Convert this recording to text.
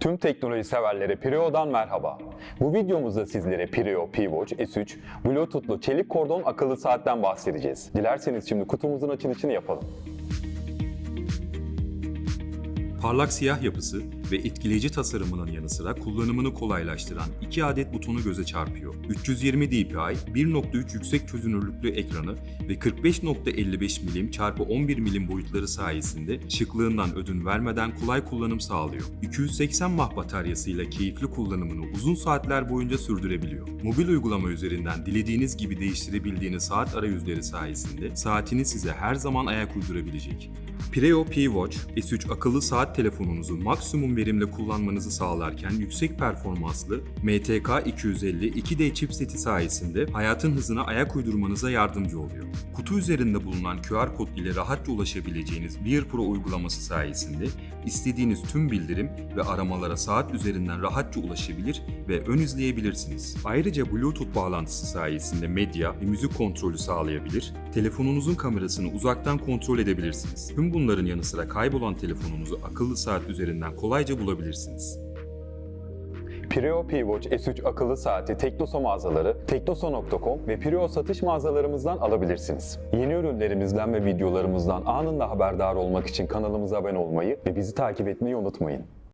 Tüm teknoloji severlere Pirio'dan merhaba. Bu videomuzda sizlere Pirio P-Watch S3 Bluetooth'lu çelik kordon akıllı saatten bahsedeceğiz. Dilerseniz şimdi kutumuzun açılışını yapalım. Parlak siyah yapısı ve etkileyici tasarımının yanı sıra kullanımını kolaylaştıran iki adet butonu göze çarpıyor. 320 dpi, 1.3 yüksek çözünürlüklü ekranı ve 45.55 mm x 11 mm boyutları sayesinde şıklığından ödün vermeden kolay kullanım sağlıyor. 280 mAh bataryasıyla keyifli kullanımını uzun saatler boyunca sürdürebiliyor. Mobil uygulama üzerinden dilediğiniz gibi değiştirebildiğiniz saat arayüzleri sayesinde saatini size her zaman ayak uydurabilecek. Pireo P-Watch S3 akıllı saat telefonunuzu maksimum verimle kullanmanızı sağlarken yüksek performanslı MTK 250 2D chipseti sayesinde hayatın hızına ayak uydurmanıza yardımcı oluyor. Kutu üzerinde bulunan QR kod ile rahatça ulaşabileceğiniz Wear Pro uygulaması sayesinde istediğiniz tüm bildirim ve aramalara saat üzerinden rahatça ulaşabilir ve ön izleyebilirsiniz. Ayrıca Bluetooth bağlantısı sayesinde medya ve müzik kontrolü sağlayabilir, telefonunuzun kamerasını uzaktan kontrol edebilirsiniz. Tüm bunların yanı sıra kaybolan telefonunuzu akıllı saat üzerinden kolayca bulabilirsiniz. Pirio P-Watch S3 akıllı saati Teknosa mağazaları, teknosa.com ve Pirio satış mağazalarımızdan alabilirsiniz. Yeni ürünlerimizden ve videolarımızdan anında haberdar olmak için kanalımıza abone olmayı ve bizi takip etmeyi unutmayın.